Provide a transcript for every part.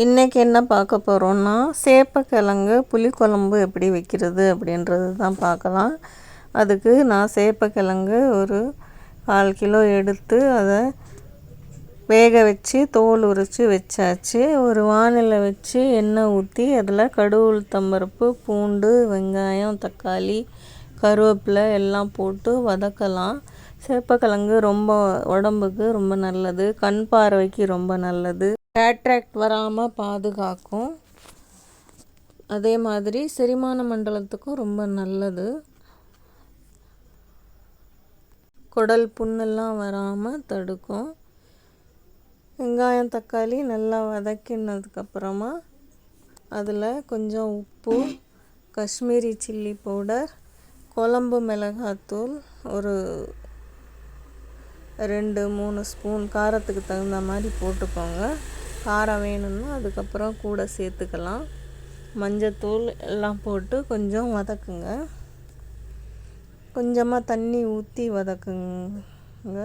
இன்றைக்கி என்ன பார்க்க போகிறோன்னா சேப்பக்கிழங்கு புளிக்குழம்பு எப்படி வைக்கிறது அப்படின்றது தான் பார்க்கலாம். அதுக்கு நான் சேப்பக்கிழங்கு ஒரு கால் கிலோ எடுத்து அதை வேக வச்சு தோல் உரித்து வச்சாச்சு. ஒரு வானிலை வச்சு எண்ணெய் ஊற்றி அதில் கடுகு உளுத்தம்பருப்பு பூண்டு வெங்காயம் தக்காளி கருவேப்பிலை எல்லாம் போட்டு வதக்கலாம். சேப்பக்கிழங்கு ரொம்ப உடம்புக்கு ரொம்ப நல்லது கண் பார்வைக்கு ரொம்ப நல்லது. கேட்ராக்ட் வராமல் பாதுகாக்கும். அதே மாதிரி செரிமான மண்டலத்துக்கும் ரொம்ப நல்லது. குடல் புண்ணெல்லாம் வராமல் தடுக்கும். வெங்காயம் தக்காளி நல்லா வதக்கினதுக்கப்புறமா அதில் கொஞ்சம் உப்பு காஷ்மீரி சில்லி பவுடர் குழம்பு மிளகாத்தூள் ஒரு ரெண்டு மூணு ஸ்பூன் காரத்துக்கு தகுந்த மாதிரி போட்டுக்கோங்க. காரம் வேணும்னா அதுக்கப்புறம் கூட சேர்த்துக்கலாம். மஞ்சத்தூள் எல்லாம் போட்டு கொஞ்சம் வதக்குங்க. கொஞ்சமாக தண்ணி ஊற்றி வதக்குங்க.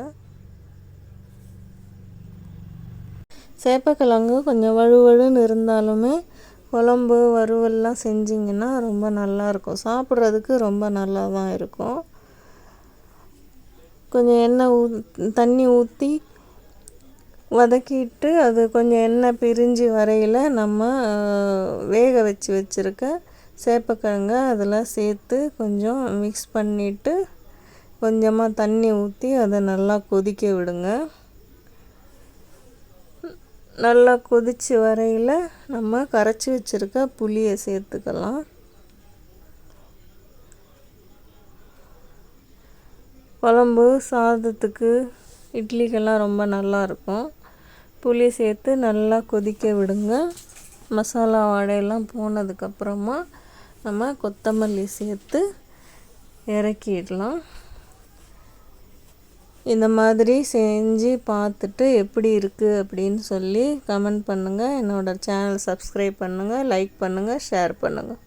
சேப்பக்கிழங்கு கொஞ்சம் வழுவழுன்னு இருந்தாலுமே குழம்பு வறுவல்லாம் செஞ்சிங்கன்னா ரொம்ப நல்லாயிருக்கும். சாப்பிட்றதுக்கு ரொம்ப நல்லா தான் இருக்கும். கொஞ்சம் எண்ணெய் ஊ தண்ணி ஊற்றி வதக்கிட்டு அது கொஞ்சம் எண்ணெய் பிரிஞ்சு வரையில் நம்ம வேக வச்சு வச்சுருக்க சேப்பக்கிழங்க அதில் சேர்த்து கொஞ்சம் மிக்ஸ் பண்ணிவிட்டு கொஞ்சமாக தண்ணி ஊற்றி அதை நல்லா கொதிக்க விடுங்க. நல்லா கொதித்து வரையில் நம்ம கரைச்சி வச்சுருக்க புளியை சேர்த்துக்கலாம். குழம்பு சாதத்துக்கு இட்லிக்கெல்லாம் ரொம்ப நல்லாயிருக்கும் புளி சேர்த்து நல்லா கொதிக்க விடுங்க. மசாலா வாடையெல்லாம் போனதுக்கப்புறமா நம்ம கொத்தமல்லி சேர்த்து இறக்கிடலாம். இந்த மாதிரி செஞ்சு பார்த்துட்டு எப்படி இருக்குது அப்படின்னு சொல்லி கமெண்ட் பண்ணுங்கள் என்னோடய சேனல் சப்ஸ்கிரைப் பண்ணுங்கள் லைக் பண்ணுங்கள் ஷேர் பண்ணுங்கள்